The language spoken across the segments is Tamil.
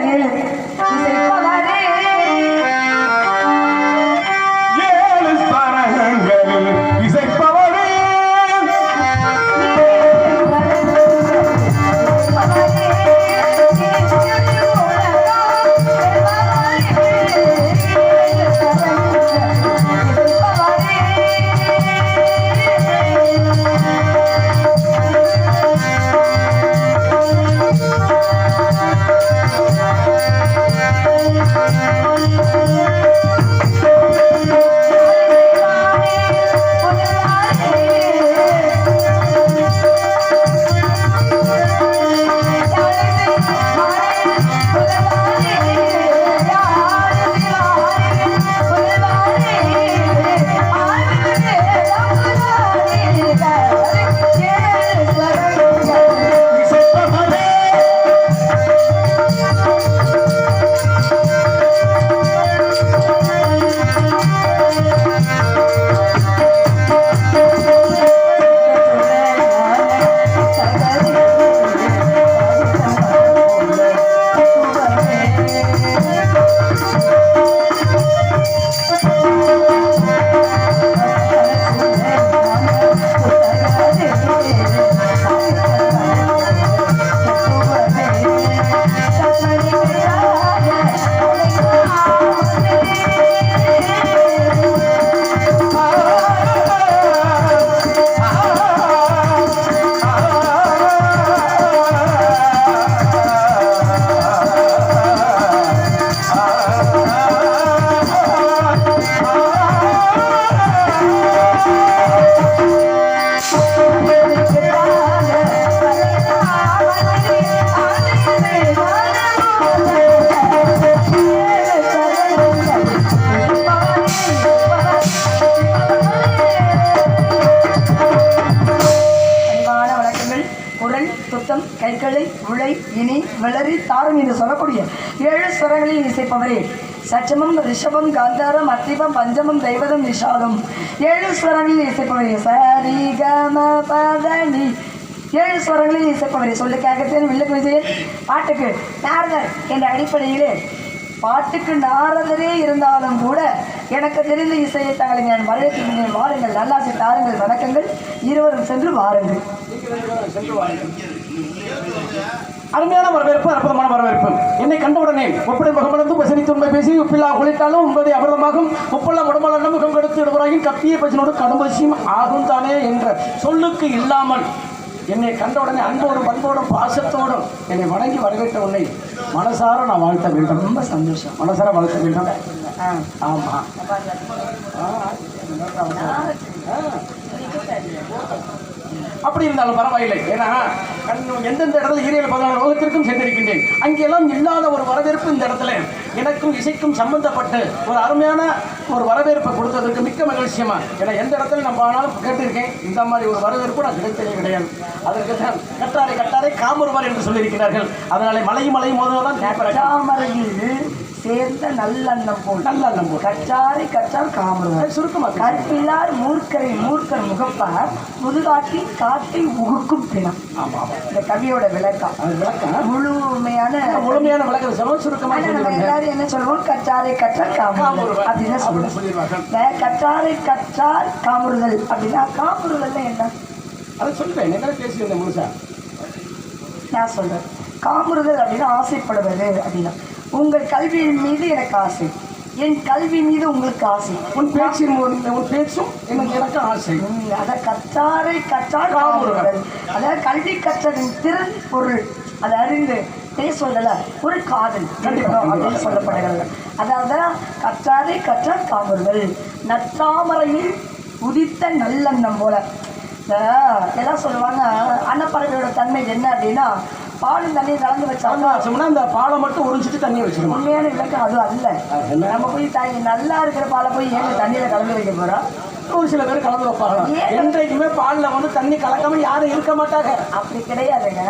Gracias. சுத்தம் உழை இனி விளறி தாரம் என்று சொல்லக்கூடிய ஏழு ஸ்வரங்களில் இசைப்பவரே. சச்சமம் ரிஷபம் காந்தாரம் அத்திபம் பஞ்சமம் தெய்வதம் நிஷாதம் ஏழு ஸ்வரங்களில் இசைப்பவரே. சரி கம பதனி ஏழு ஸ்வரங்களில் இசைப்பவரே. சொல்லு கேட்கத்தேன் வில்லுக்கு விஜயன் பாட்டுக்கு நாரதர் என்ற அடிப்படையிலே பாட்டுக்கு நாரதரே இருந்தாலும் கூட எனக்கு தெரிந்த இசையை தங்களை நான் வரவேற்று முன்னே வாருங்கள். நல்லாசி தாருங்கள். வணக்கங்கள். இருவரும் சென்று வாருங்கள். அருமையான வரவேற்பு அற்புதமான வரவேற்பு. என்னை கண்டவுடனே ஒப்படை முகமடந்து பசனி துன்பை பேசி உப்பில்லா குளித்தாலும் உண்பதை அமிர்தமாகும் உப்பல்லா முடமலன்ன முகம் கெடுத்து விடுவராயின் கப்பிய பசனோடு கடும்பசியும் ஆகும் தானே என்ற சொல்லுக்கு இல்லாமல் என்னை கண்டவுடனே அன்போடும் பண்போடும் பாசத்தோடும் என்னை வணங்கி வரவேற்ற உன்னை மனசார நான் வாழ்த்த வேண்டும். ரொம்ப சந்தோஷம். மனசார வாழ்த்த வேண்டும். ஆமாம் அப்படி இருந்தாலும் பரவாயில்லை. ஏன்னா எந்தெந்த இடத்துல ஈரியல் பதினாறு உலகத்திற்கும் சென்றிருக்கின்றேன் அங்கெல்லாம் இல்லாத ஒரு வரவேற்பு இந்த இடத்துல. எனக்கும் இசைக்கும் சம்பந்தப்பட்டு ஒரு அருமையான ஒரு வரவேற்பை கொடுத்ததற்கு மிக்க மகிழ்ச்சியமா ஏன்னா எந்த இடத்துல நம்ம ஆனாலும் கேட்டிருக்கேன் இந்த மாதிரி ஒரு வரவேற்பு நான் கிடைத்ததே கிடையாது. அதற்கு தான் கட்டாரை கட்டாரை காமருவர் என்று சொல்லியிருக்கிறார்கள். அதனாலே மலையும் மலையும் மோதுவதான் கேட்பறேன் தாமரையில் சேர்ந்த நல்லெண்ணம் போல். நல்லெண்ணம் போல். கச்சாரி கச்சார் காமருவர் சுருக்கமாக கற்பில்லார் மூர்க்கரை மூர்க்கர் முகப்பார் முதுகாட்டி காட்டி உகுக்கும் பிணம். ஆமா இந்த கவியோட விளக்கம். விளக்கம். முழுமையான முழுமையான விளக்கம் சொல்ல சுருக்கமாக ஆனா நம்ம எல்லாரும் என்ன சொல்லுவோம்? கச்சாரை காமருதல் காமருவர். அப்படின்னு சொல்லுவோம்? இந்த கற்றாரை கற்றார் காமருதல் அப்படின்னா காமருதல்னா என்ன? அதை சொல்லுவேன் என்ன பேசியிருந்தேன் முழுசா? நான் சொல்றேன். காமருதல் அப்படின்னா ஆசைப்படுவது அப்படின்னா. உங்கள் கல்வியின் மீது எனக்கு ஆசை. என் கல்வி மீது உங்களுக்கு ஆசை. உன் பேச்சின் உன் பேச்சும் எனக்கு எனக்கு ஆசை. உம், அத கற்றாரை கற்றார் காமருதல் அதாவது கல்வி கற்றதின் திறன் பொருள். அதை அறிந்து பேசுவதில் ஒரு காதல். அப்படின்னு சொல்லப்படுகிறது. அதாவது கற்றாரை கற்றார் காமருதல் நற்றாமரையில் உதித்த நல்லெண்ணம் போல. எல்லாம் சொல்லுவாங்க அன்னப்பறவையோட தன்மை என்ன அப்படின்னா பாலும் தண்ணியும் கலந்து வச்சாங்க சொன்னா அந்த பாலை மட்டும் உறிஞ்சிட்டு தண்ணி வச்சிருமா உண்மையான விளக்கம் அது அல்ல? நம்ம போய் த நல்லா இருக்கிற பாலை போய் ஏன் தண்ணியில கலந்து வைக்க போறோம் ஒரு சில பேர் கலந்து வைப்பாங்க? என்றைக்குமே பால்ல வந்து தண்ணி கலக்காம யாரும் இருக்க மாட்டாங்க. அப்படி கிடையாதுங்க.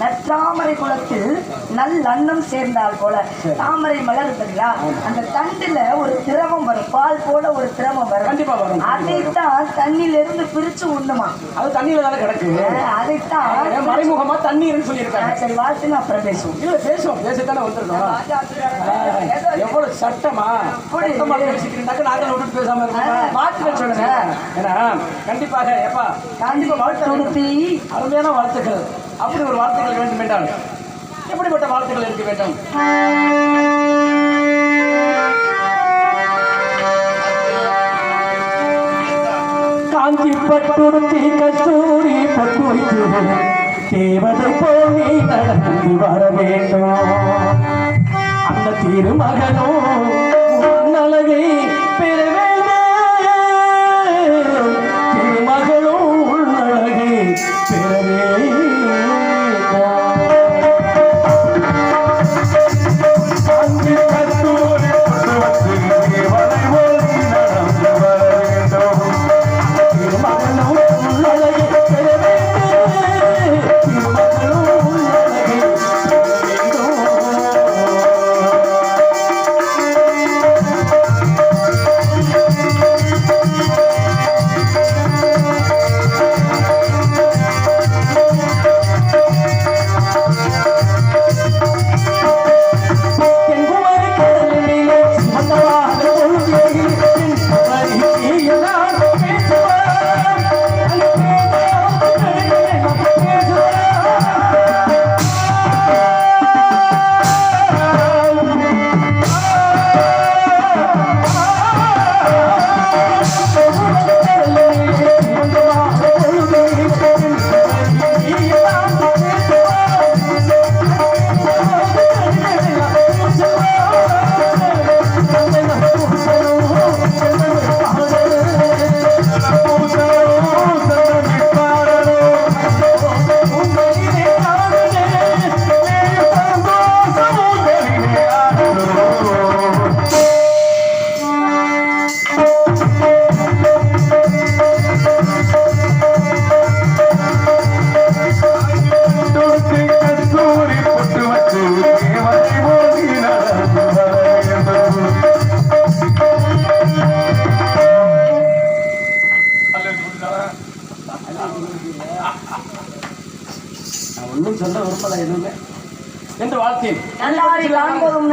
நற்றாமரை குளத்தில் நல்லெண்ணம் சேர்ந்தால் போல. தாமரை மலர் இருக்குங்களா அந்த தண்டுல ஒரு திரவம் வரும். பால் போல ஒரு திரவம் வரும். கண்டிப்பா வரும். அதைத்தான் தண்ணில இருந்து பிரிச்சு உண்ணுமா? அது தண்ணியில தானே கிடக்கு. அதைத்தான் மறைமுகமா தண்ணீர்னு சொல்லியிருக்காங்க. சரி வாழ்த்து அப்புறம் பேசுவோம் இல்ல பேசுவோம் பேசத்தானே வந்திருக்கோம் ஆ, எவ்வளவு சட்டமா சட்டமா பேசிக்கிறீங்கன்னாக்க நாங்கள் விட்டுட்டு பேசாம இருக்கோம் வாழ்த்துக்கள் சொல்லுங்க ஏன்னா கண்டிப்பாக எப்பா கண்டிப்பா வாழ்த்து அருமையான வாழ்த்துக்கள் அப்படி ஒரு வாழ்த்துக்கள் வேண்டும் என்றால் எப்படிப்பட்ட வாழ்த்துக்கள் இருக்க வேண்டும் காஞ்சி பட்டுடுத்தி கஸ்தூரி பட்டு வைத்து தேவதை போல் நீ நடந்து வர வேண்டும். அந்த திருமகனோ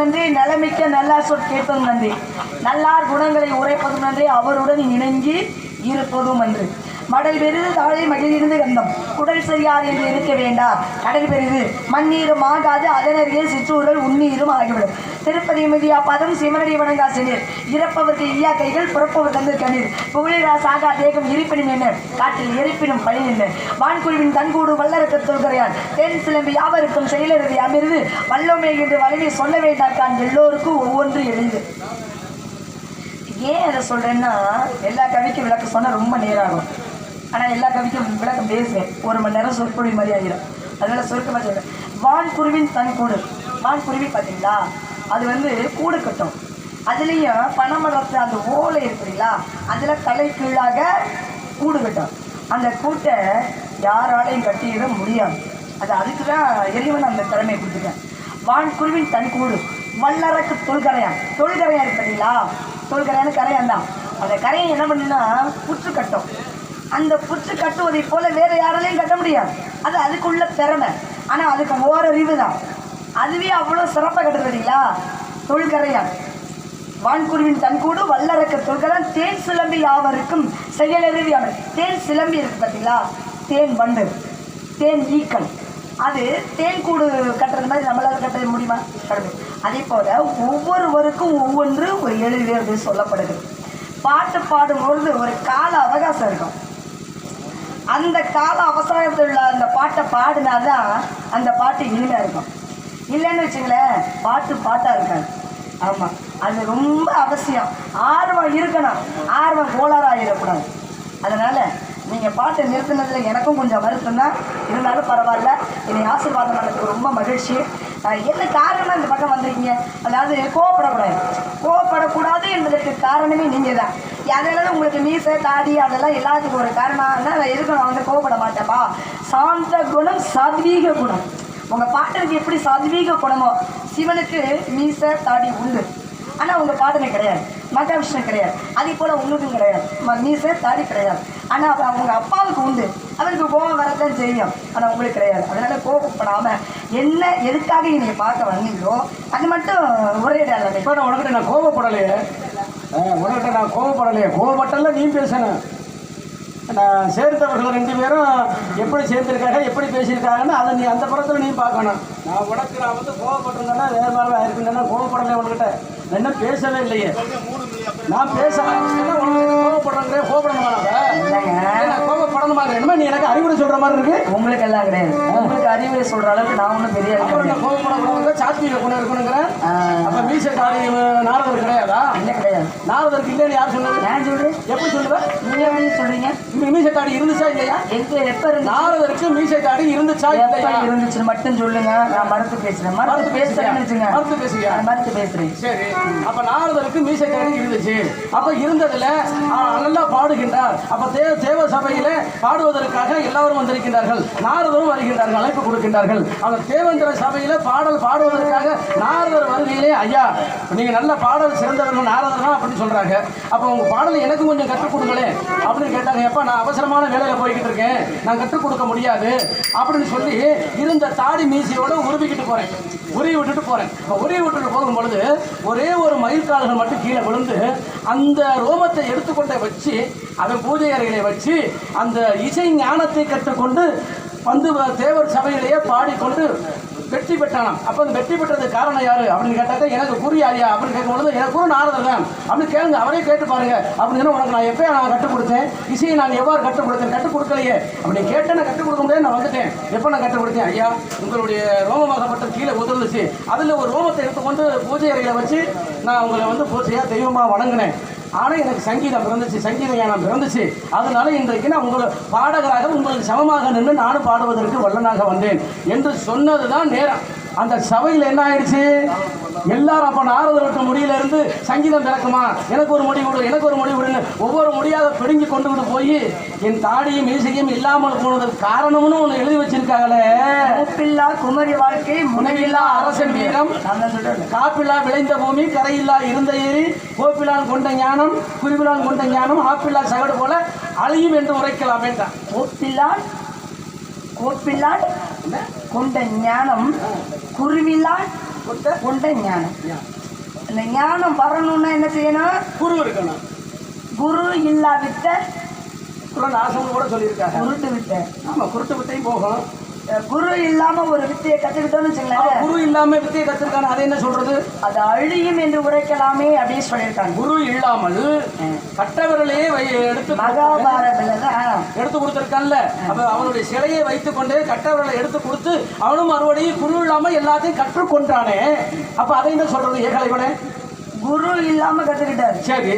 நன்றி. நலமிக்க நல்லார் சொற் கேட்பதும் நன்றி. நல்லார் குணங்களை உரைப்பதும் நன்றி. அவருடன் இணங்கி இருப்பதும் நன்றி. மடல் பெரிது தாழை மகிழிருந்து கந்தம். உடல் சரியார் என்று இருக்க வேண்டா கடல் பெரிது. மண்ணீரும் ஆகாது அதனருகே சிற்றூரல் உண்ணீரும் ஆகிவிடும் திருப்பதி மிதியா பதம் சிமரடி வணங்கா சென்னீர் இறப்பவர்க்கு ஈயா கைகள் புறப்பவர் தந்து கண்ணீர். புகழிரா சாகா தேகம் இருப்பினும் என்ன? காட்டில் எரிப்பினும் பழி என்ன? வான்குழுவின் தன்கூடு வல்லரக்க தொல்கரையான். தென் சிலம்பி யாவருக்கும் செயலருதி அமிர்து. வல்லோமே என்று வலிமை சொல்ல வேண்டாக்கான் எல்லோருக்கும் ஒவ்வொன்று எளிது ஏன் அதை சொல்றேன்னா எல்லா கவிக்கும் விளக்கு சொன்னால் ரொம்ப நேரம் ஆனால் எல்லா கவிக்கும் விளக்கம் பேசுவேன். ஒரு மணி நேரம் சொற்பொழி மாதிரி ஆகிடும் அதனால சுருக்கமா சொல்றேன் வான்குருவின் தன் கூடு வான்குருவி பார்த்தீங்களா? அது வந்து கூடு கட்டும். அதுலேயும் பனைமரத்தில் அந்த ஓலை இருக்குங்களா அதில் தலை கீழாக கூடு கட்டும். அந்த கூட்டை யாராலையும் கட்டிட முடியாது. அது அதுக்கு தான் இறைவன் அந்த திறமையை கொடுத்துட்டேன் வான்குருவின் தன் கூடு வல்லரக்கு தொல்கரையான். தொல்கரையான் இருக்கு பார்த்தீங்களா கரையான் தான். அந்த கரையை என்ன பண்ணுன்னா புற்று கட்டும். அந்த புற்று கட்டுவதை போல வேற யாராலையும் கட்ட முடியாது. அது அதுக்குள்ள திறமை. ஆனால் அதுக்கு ஓரறிவு தான் அதுவே அவ்வளோ சிறப்பாக கட்டுறது இல்லைங்களா? தொல்கரையான். வான்குருவின் தன்கூடு வல்லறக்க தொல்கரன் தேன் சிலம்பி யாவருக்கும் செயலறிவி அவர் தேன் சிலம்பி இருக்கு பார்த்தீங்களா? தேன் வண்டு. தேன் ஈக்கள். அது தேன் கூடு கட்டுறது மாதிரி நம்மளால் கட்ட முடியுமா? கடமை அதே போல் ஒவ்வொருவருக்கும் ஒவ்வொன்று ஒரு எழுதி அப்படின்னு சொல்லப்படுது. பாட்டு பாடும்பொழுது ஒரு கால அவகாசம் இருக்கும். அந்த கால அவசரத்தில் உள்ள அந்த பாட்டை பாடினாதான் அந்த பாட்டு இனிமையாக இருக்கும். இல்லைன்னு வச்சுங்களேன் பாட்டு பாட்டாக இருக்காது. ஆமாம் அது ரொம்ப அவசியம். ஆர்வம் இருக்கணும். ஆர்வம் கோளாறாக ஆகிடக்கூடாது அதனால் நீங்கள் பாட்டை நிறுத்தினதில் எனக்கும் கொஞ்சம் வருத்தம் தான். இருந்தாலும் பரவாயில்ல. என்னை ஆசீர்வாதம் பண்ணதுக்கு ரொம்ப மகிழ்ச்சி. என்ன காரணம் இந்த பக்கம் வந்திருக்கீங்க? அதாவது கோவப்படக்கூடாது. கோவப்படக்கூடாது என்பதற்கு காரணமே நீங்கள் தான் அதனால உங்களுக்கு மீசை தாடி அதெல்லாம் எல்லாத்துக்கும் ஒரு காரணம். நான் எதுக்கு நான் வந்து கோவப்பட மாட்டேப்பா சாந்த குணம் சாத்வீக குணம். உங்கள் பாட்டனுக்கு எப்படி சாத்வீக குணமோ சிவனுக்கு மீசை தாடி உண்டு. ஆனால் உங்கள் பாடனை கிடையாது. மகாவிஷ்ணு கிடையாது. அதே போல் உங்களுக்கும் கிடையாது. ம- தாடி கிடையாது. ஆனால் அவங்க அப்பாவுக்கு உண்டு. அவருக்கு கோபம் வரத்தான் செய்யும். ஆனால் உங்களுக்கு கிடையாது. அதனால் கோபப்படாமல் என்ன எதுக்காக நீங்கள் பார்க்க வந்தீங்களோ அது மட்டும் ஒரே இப்போ நான் உனக்கிட்ட நான் கோபப்படலையே. உனக்கிட்ட நான் கோபப்படலையே. கோவப்பட்டல நீ பேசணும் சேர்த்தவர்கள் ரெண்டு பேரும் எப்படி சேர்ந்திருக்காங்க எப்படி பேசியிருக்காங்கன்னு அதை நீ அந்த புறத்தில் நீ பார்க்கணும். நான் உனக்கு நான் வந்து கோவப்பட்டிருந்தேன்னா வேற மாதிரி ஆயிருக்குன்னா கோவப்படலை உனக்கிட்ட நான் என்ன பேசவே இல்லையே. நான் பேச கோவப்படுறேன் கோவப்படணுமா கோவப்படணுமா என்னமா நீ எனக்கு அறிவுரை சொல்ற மாதிரி இருக்கு. உங்களுக்கு எல்லாம் கிடையாது. அறிவுரை சொல்ற அளவுக்கு நான் ஒன்றும் பெரிய. நான் சாத்வீக குணம் இருக்கணுங்கிறேன். ஆ, அப்ப மீசை தாடி நாரதர் கிடையாதா? இல்லை கிடையாது. நாரதருக்கு இல்லைன்னு யார் சொன்னது ஏன் சொல்றேன். எப்படி சொல்லுவ? நீங்க சொல்றீங்க. மீசை இருந்துச்சா இல்லையா? எங்க எப்ப நாரதருக்கு மீசை இருந்துச்சா எப்ப இல்லையா? இருந்துச்சுன்னு மட்டும் சொல்லுங்க. நான் மறுத்து பேசுறேன். மறுத்து வச்சுங்க மறுத்து பேசுறியா? நான் மறுத்து பேசுறேன். சரி. அப்ப நாரதருக்கு மீசை தாடி இருந்துச்சு. அப்ப இருந்ததுல நல்லா பாடுகின்றார். அப்ப தேவ தேவ சபையில பாடுவதற்காக எல்லாரும் வந்திருக்கின்றார்கள். நாரதரும் வருகின்றார்கள். அழைப்பு கொடுக்கின்றார்கள். அந்த தேவேந்திர சபையில பாடல் பாடுவதற்காக நாரதர் வருகையிலே ஐயா நீங்க நல்ல பாடல் சிறந்தவர்கள் நாரதர் தான் அப்படின்னு சொல்றாங்க. அப்போ உங்க பாடலை எனக்கு கொஞ்சம் கற்றுக் கொடுங்களேன் அப்படின்னு கேட்டாங்க. எப்ப நான் அவசரமான வேலையில போய்கிட்டு இருக்கேன். நான் கற்றுக் கொடுக்க முடியாது அப்படின்னு சொல்லி இருந்த தாடி மீசையோட உருவிக்கிட்டு போறேன். உருவி விட்டுட்டு போறேன். இப்போ உருவி விட்டுட்டு போகும் பொழுது ஒரே ஒரு மயிர்கால்கள் மட்டும் கீழே விழுந்து அந்த ரோமத்தை எடுத்துக்கொண்டே வச்சு அவன் பூஜை அறைகளை வச்சு அந்த இசை ஞானத்தை கற்றுக்கொண்டு வந்து வ- தேவர் சபையிலேயே பாடிக்கொண்டு வெற்றி பெற்றானாம் அப்போ அந்த வெற்றி பெற்றதுக்கு காரணம் யாரு? அப்படின்னு கேட்டாக்க எனக்கு குரு யாரியா அப்படின்னு கேட்கும்போது எனக்கு குரு நாரதர் தான். அப்படின்னு கேளுங்க அவரே கேட்டு பாருங்க. அப்படின்னு உனக்கு நான் எப்போ நான் கற்றுக் கொடுத்தேன்? இசையை நான் எவ்வாறு கற்றுக் கொடுத்தேன்? கற்றுக் கொடுக்கலையே. அப்படி கேட்டேன் நான் கற்றுக் கொடுக்க முடியாது நான் வந்துட்டேன். எப்போ நான் கற்றுக் கொடுத்தேன்? ஐயா உங்களுடைய ரோமமாகப்பட்ட கீழே உதர்ந்துச்சு. அதில் ஒரு ரோமத்தை எடுத்துக்கொண்டு பூஜை அறையில் வச்சு நான் உங்களை வந்து பூஜையாக தெய்வமாக வணங்கினேன். ஆனால் எனக்கு சங்கீதம் பிறந்துச்சு சங்கீத ஞானம் பிறந்துச்சு. அதனால இன்றைக்கு நான் உங்களை பாடகராக உங்களுக்கு சமமாக நின்று நானும் பாடுவதற்கு வல்லனாக வந்தேன் என்று சொன்னது தான் நேரம். அந்த சபையில் என்ன ஆயிடுச்சு? எல்லாரும் அப்போ நாரதர் விட்ட முடியில இருந்து சங்கீதம் பிறக்குமா எனக்கு ஒரு முடி விடு எனக்கு ஒரு முடி விடுன்னு ஒவ்வொரு முடியாத பிடுங்கி கொண்டு விட்டு போய் என் தாடியும் மீசையும் இல்லாமல் போனதுக்கு காரணம்னு ஒன்று எழுதி வச்சிருக்காங்களே. மூப்பில்லா குமரி வாழ்க்கை முனைவில்லா அரசன் வீரம். நான் தான் சொல்றேன் காப்பிலா விளைந்த பூமி கரையில்லா இருந்த ஏரி கோப்பிலான் கொண்ட ஞானம் குருவிலான் கொண்ட ஞானம் ஆப்பில்லா சகடு போல அழியும் என்று உரைக்கலாம் வேண்டாம் கோப்பில்லான் கோப்பில்லான் கொண்ட ஞானம் குருவில்லான் கொண்ட ஞானம். இந்த ஞானம் வரணும்னா என்ன செய்யணும்? குரு இருக்கணும். குரு இல்லாவிட்ட குரல் ஆசம் கூட சொல்லியிருக்காங்க. குருட்டு விட்ட ஆமா குருட்டு வித்தையும் போகும். குரு இல்லாம ஒரு வித்தையை கத்துக்கிட்டோம்னு வச்சுங்களேன். குரு இல்லாம வித்தையை கத்திருக்காங்க அதை என்ன சொல்றது? அது அழியும் என்று உரைக்கலாமே அப்படின்னு சொல்லியிருக்காங்க. குரு இல்லாமல் கட்டவர்களையே எடுத்து மகாபாரதத்துல தான். எடுத்து கொடுத்துருக்கான்ல. அப்ப அவனுடைய சிலையை வைத்துக் கொண்டு கட்டவர்களை எடுத்து கொடுத்து அவனும் மறுபடியும் குரு இல்லாம எல்லாத்தையும் கற்றுக்கொண்டானே அப்ப அதை என்ன சொல்றது ஏகலைவனே குரு இல்லாம கத்துக்கிட்டாரு. சரி.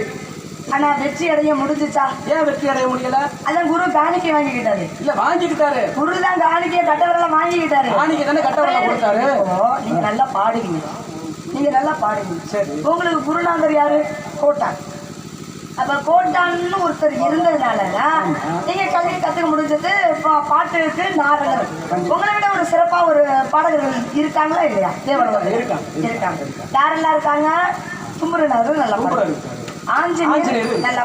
ஆனா வெற்றி அடைய முடிஞ்சுச்சா? ஏன் வெற்றி அடைய முடியல? அதான் குரு காணிக்கை வாங்கிக்கிட்டாரு. இல்ல வாங்கிக்கிட்டாரு. குரு தான் காணிக்கையை கட்டவரெல்லாம் வாங்கிக்கிட்டாரு. வாணிக்கு தானே கட்டவர்களை கொடுத்தாரு? நீங்க நல்லா பாடுவீங்க. நீங்க நல்லா பாடுவீங்க. சரி. உங்களுக்கு குருநாதர் யாரு? கோட்டான். அப்ப கோட்டான்னு ஒருத்தர் இருந்ததுனாலதான் நீங்க கல்வி கத்துக்க முடிஞ்சது பாட்டுக்கு நாடகர் உங்களை விட ஒரு சிறப்பா ஒரு பாடகர்கள் இருக்காங்களா இல்லையா? தேவர்கள் இருக்காங்க. இருக்காங்க யாரெல்லாம் இருக்காங்க? தும்புரநாதர் நல்லா பாடுறாரு. ஆஞ்சநேயர். நல்லா.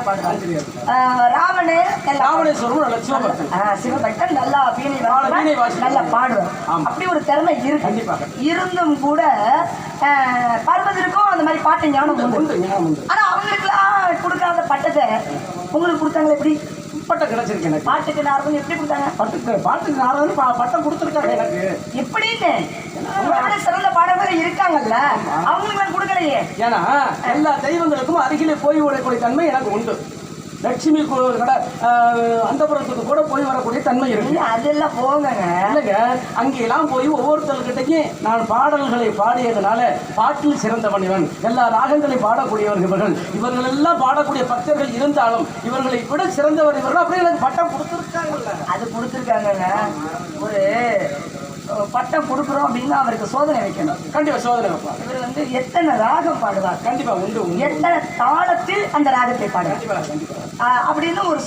ஆஹ் ராவணர் ராவணேஸ்வரரும் நல்ல சிவபக்தன் நல்லா வீணை பாடுவார். அப்படி ஒரு திறமை இருக்கு. இருந்தும் கூட பார்வதற்கும் அந்த மாதிரி பாட்டு ஞானம் உண்டு. ஆனா அவங்களுக்குலாம் கொடுக்காத பட்டத்தை உங்களுக்கு கொடுத்தாங்களா எப்படி? பட்டம் கிடைச்சிருக்கு எனக்கு. பாட்டுக்கு நார்மல் எப்படி கொடுத்தாங்க? பட்டுக்கு பாட்டுக்கு நாரதன் பட்டம் கொடுத்துருக்காங்க எனக்கு. எப்படின்னு? உங்களை விட சிறந்த பாடகர்கள் இருக்காங்கல்ல அவங்களுக்கு கொடுக்கலையே. ஏன்னா எல்லா தெய்வங்களுக்கும் அருகிலே போய் உடையக்கூடிய தன்மை எனக்கு உண்டு. லட்சுமி அந்தபுரத்துக்கு கூட போய் வரக்கூடிய தன்மை இருக்கு. அதெல்லாம் போங்கங்க. இல்லைங்க அங்கெல்லாம் போய் ஒவ்வொருத்தர்கிட்டையும் நான் பாடல்களை பாடியதுனால பாட்டில் சிறந்தவன் இவன். எல்லா ராகங்களையும் பாடக்கூடியவர்கள் இவர்கள். இவர்கள் எல்லாம் பாடக்கூடிய பக்தர்கள் இருந்தாலும் இவர்களை விட சிறந்தவர் இவர்கள். அப்படியே எனக்கு பட்டம் கொடுத்துருக்காங்கல்ல. அது கொடுத்துருக்காங்கங்க. ஒரு பட்டம் கொடுக்குறோம் அப்படின்னா அவருக்கு சோதனை வைக்கணும். கண்டிப்பா சோதனை வைப்பாங்க. இவர் வந்து எத்தனை ராகம் பாடுவார்? கண்டிப்பா உண்டு எத்தனை தாளத்தில் அந்த ராகத்தை பாடுவார்? கண்டிப்பா கண்டிப்பா. அஹ், அப்படின்னு ஒரு